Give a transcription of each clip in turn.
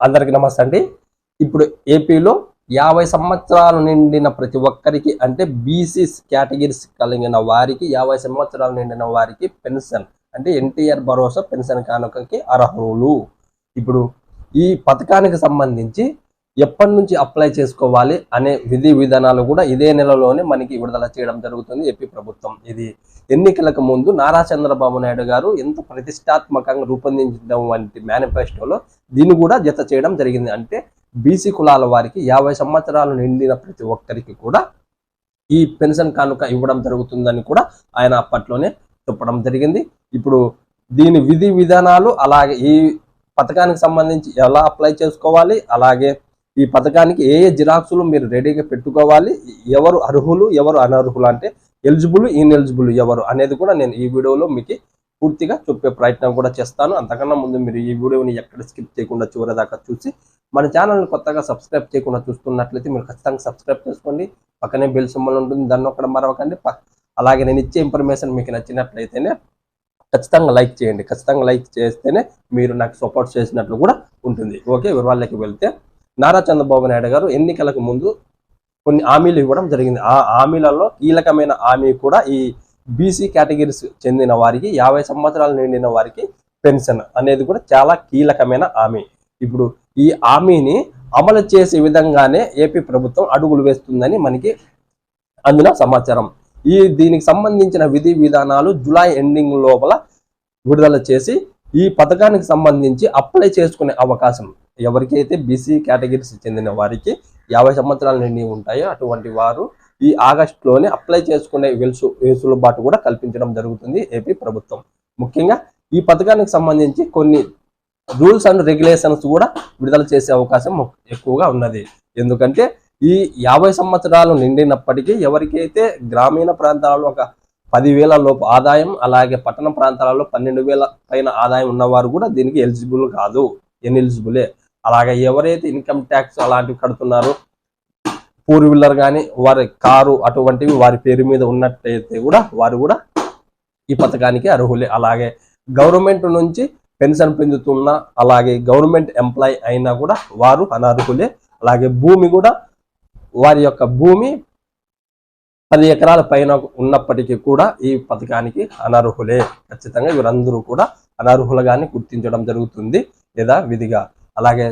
అందరికి నమస్తే అండి. ఇప్పుడు ఏపీలో యాభై సంవత్సరాలు నిండిన ప్రతి ఒక్కరికి అంటే బీసీ కేటగిరీస్ కలిగిన వారికి యాభై సంవత్సరాలు నిండిన వారికి పెన్షన్ అంటే ఎన్టీఆర్ భరోసా పెన్షన్ కానుకకి అర్హులు. ఇప్పుడు ఈ పథకానికి సంబంధించి ఎప్పటి నుంచి అప్లై చేసుకోవాలి అనే విధి విధానాలు కూడా ఇదే నెలలోనే మనకి విడుదల చేయడం జరుగుతుంది ఏపీ ప్రభుత్వం. ఇది ఎన్నికలకు ముందు నారా చంద్రబాబు నాయుడు గారు ఎంత ప్రతిష్టాత్మకంగా రూపొందించడం వంటి మేనిఫెస్టోలో దీన్ని కూడా జత చేయడం జరిగింది. అంటే బీసీ కులాల వారికి యాభై సంవత్సరాలు నిండిన ప్రతి ఒక్కరికి కూడా ఈ పెన్షన్ కానుక ఇవ్వడం జరుగుతుందని కూడా ఆయన అప్పట్లోనే చెప్పడం జరిగింది. ఇప్పుడు దీని విధి విధానాలు అలాగే ఈ పథకానికి సంబంధించి ఎలా అప్లై చేసుకోవాలి అలాగే ఈ పథకానికి ఏ ఏ జిరాక్సులు మీరు రెడీగా పెట్టుకోవాలి ఎవరు అర్హులు ఎవరు అనర్హులు అంటే ఎలిజిబుల్ ఇన్ఎలిజిబుల్ ఎవరు అనేది కూడా నేను ఈ వీడియోలో మీకు పూర్తిగా చెప్పే ప్రయత్నం కూడా చేస్తాను. అంతకన్నా ముందు మీరు ఈ వీడియోని ఎక్కడ స్కిప్ చేయకుండా చివరిదాకా చూసి మన ఛానల్ని కొత్తగా సబ్స్క్రైబ్ చేయకుండా చూస్తున్నట్లయితే మీరు ఖచ్చితంగా సబ్స్క్రైబ్ చేసుకోండి. పక్కనే బెల్ సింబల్ ఉంటుంది దాన్ని ఒకటి మరవకండి. ప- అలాగే నేను ఇచ్చే ఇన్ఫర్మేషన్ మీకు నచ్చినట్లయితేనే ఖచ్చితంగా లైక్ చేయండి. ఖచ్చితంగా లైక్ చేస్తేనే మీరు నాకు సపోర్ట్ చేసినట్లు కూడా ఉంటుంది. ఓకే వివరాలకి వెళ్తే నారా చంద్రబాబు నాయుడు గారు ఎన్నికలకు ముందు కొన్ని హామీలు ఇవ్వడం జరిగింది. ఆ హామీలలో కీలకమైన హామీ కూడా ఈ బీసీ కేటగిరీస్ చెందిన వారికి యాభై సంవత్సరాలు నిండిన వారికి పెన్షన్ అనేది కూడా చాలా కీలకమైన హామీ. ఇప్పుడు ఈ హామీని అమలు చేసే విధంగానే ఏపీ ప్రభుత్వం అడుగులు వేస్తుందని మనకి అందిన సమాచారం. ఈ దీనికి సంబంధించిన విధి విధానాలు జూలై ఎండింగ్ లోపల విడుదల చేసి ఈ పథకానికి సంబంధించి అప్లై చేసుకునే అవకాశం ఎవరికైతే బీసీ కేటగిరీస్ చెందిన వారికి యాభై సంవత్సరాల నిండి ఉంటాయో అటువంటి వారు ఈ ఆగస్టులోనే అప్లై చేసుకునే వెలుసు వెసులుబాటు కూడా కల్పించడం జరుగుతుంది ఏపీ ప్రభుత్వం. ముఖ్యంగా ఈ పథకానికి సంబంధించి కొన్ని రూల్స్ అండ్ రెగ్యులేషన్స్ కూడా విడుదల చేసే అవకాశం ఎక్కువగా ఉన్నది. ఎందుకంటే ఈ యాభై సంవత్సరాలు నిండినప్పటికీ ఎవరికైతే గ్రామీణ ప్రాంతాలలో ఒక పదివేల లోపు ఆదాయం అలాగే పట్టణ ప్రాంతాలలో పన్నెండు వేల పైన ఆదాయం ఉన్నవారు కూడా దీనికి ఎలిజిబుల్ కాదు ఎలిజిబులే అలాగే ఎవరైతే ఇన్కమ్ ట్యాక్స్ అలాంటివి కడుతున్నారో ఫోర్ వీలర్ కానీ వారి కారు అటువంటివి వారి పేరు మీద ఉన్నట్టయితే కూడా వారు కూడా ఈ పథకానికి అర్హులే. అలాగే గవర్నమెంట్ నుంచి పెన్షన్ పొందుతున్న అలాగే గవర్నమెంట్ ఎంప్లాయ్ అయినా కూడా వారు అనర్హులే. అలాగే భూమి కూడా వారి యొక్క భూమి పది ఎకరాల పైన ఉన్నప్పటికీ కూడా ఈ పథకానికి అనర్హులే. ఖచ్చితంగా వీరందరూ కూడా అనర్హులుగానే గుర్తించడం జరుగుతుంది. లేదా విధిగా అలాగే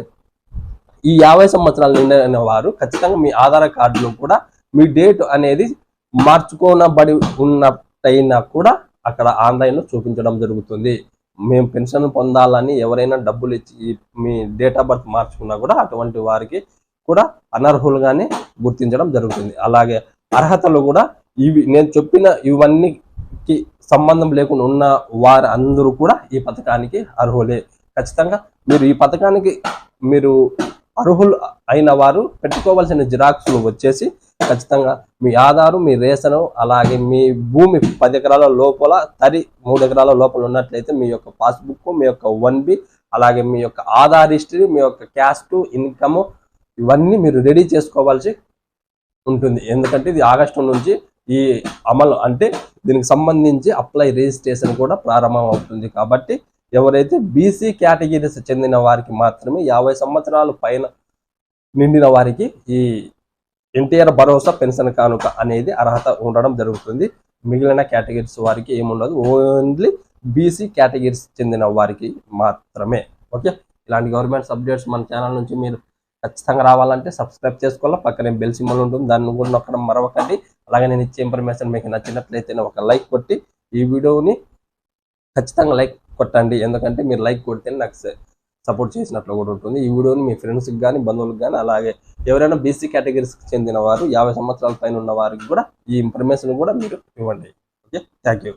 ఈ యాభై సంవత్సరాలు నిండిన వారు ఖచ్చితంగా మీ ఆధార్ కార్డులో కూడా మీ డేట్ అనేది మార్చుకోనబడి ఉన్నట్టయినా కూడా అక్కడ ఆన్లైన్లో చూపించడం జరుగుతుంది. మేము పెన్షన్ పొందాలని ఎవరైనా డబ్బులు ఇచ్చి మీ డేట్ ఆఫ్ బర్త్ మార్చుకున్నా కూడా అటువంటి వారికి కూడా అనర్హులుగానే గుర్తించడం జరుగుతుంది. అలాగే అర్హతలు కూడా ఇవి నేను చెప్పిన ఇవన్నీకి సంబంధం లేకుండా ఉన్న వారు అందరూ కూడా ఈ పథకానికి అర్హులే. ఖచ్చితంగా మీరు ఈ పథకానికి మీరు అర్హులు అయిన వారు పెట్టుకోవాల్సిన జిరాక్స్లు వచ్చేసి ఖచ్చితంగా మీ ఆధారు మీ రేషను అలాగే మీ భూమి పది ఎకరాల లోపల తరి మూడు ఎకరాల లోపల ఉన్నట్లయితే మీ యొక్క పాస్బుక్ మీ యొక్క వన్ బి అలాగే మీ యొక్క ఆధార్ హిస్టరీ మీ యొక్క క్యాస్ట్ ఇన్కమ్ ఇవన్నీ మీరు రెడీ చేసుకోవాల్సి ఉంటుంది. ఎందుకంటే ఇది ఆగస్టు నుంచి ఈ అమలు అంటే దీనికి సంబంధించి అప్లై రిజిస్ట్రేషన్ కూడా ప్రారంభం అవుతుంది కాబట్టి ఎవరైతే బీసీ కేటగిరీస్ చెందిన వారికి మాత్రమే యాభై సంవత్సరాలు పైన నిండిన వారికి ఈ ఎన్టీఆర్ భరోసా పెన్షన్ కానుక అనేది అర్హత ఉండడం జరుగుతుంది. మిగిలిన కేటగిరీస్ వారికి ఏముండదు. ఓన్లీ బీసీ కేటగిరీస్ చెందిన వారికి మాత్రమే. ఓకే ఇలాంటి గవర్నమెంట్ సబ్జెక్ట్స్ మన ఛానల్ నుంచి మీరు ఖచ్చితంగా రావాలంటే సబ్స్క్రైబ్ చేసుకోవాలి. పక్కనే బెల్ సింబల్ ఉంటుంది. దాన్ని కూడా నొక్కడం మరవకండి. అలాగే నేను ఇచ్చే ఇన్ఫర్మేషన్ మీకు నచ్చినట్లయితే ఒక లైక్ కొట్టి ఈ వీడియోని ఖచ్చితంగా లైక్ కొట్టండి. ఎందుకంటే మీరు లైక్ కొడితే నాకు సపోర్ట్ చేసినట్లు కూడా ఉంటుంది. ఈ వీడియోని మీ ఫ్రెండ్స్కి కానీ బంధువులకు కానీ అలాగే ఎవరైనా బీసీ కేటగిరీస్కి చెందిన వారు యాభై సంవత్సరాల పైన ఉన్న వారికి కూడా ఈ ఇన్ఫర్మేషన్ కూడా మీరు ఇవ్వండి. ఓకే? Thank you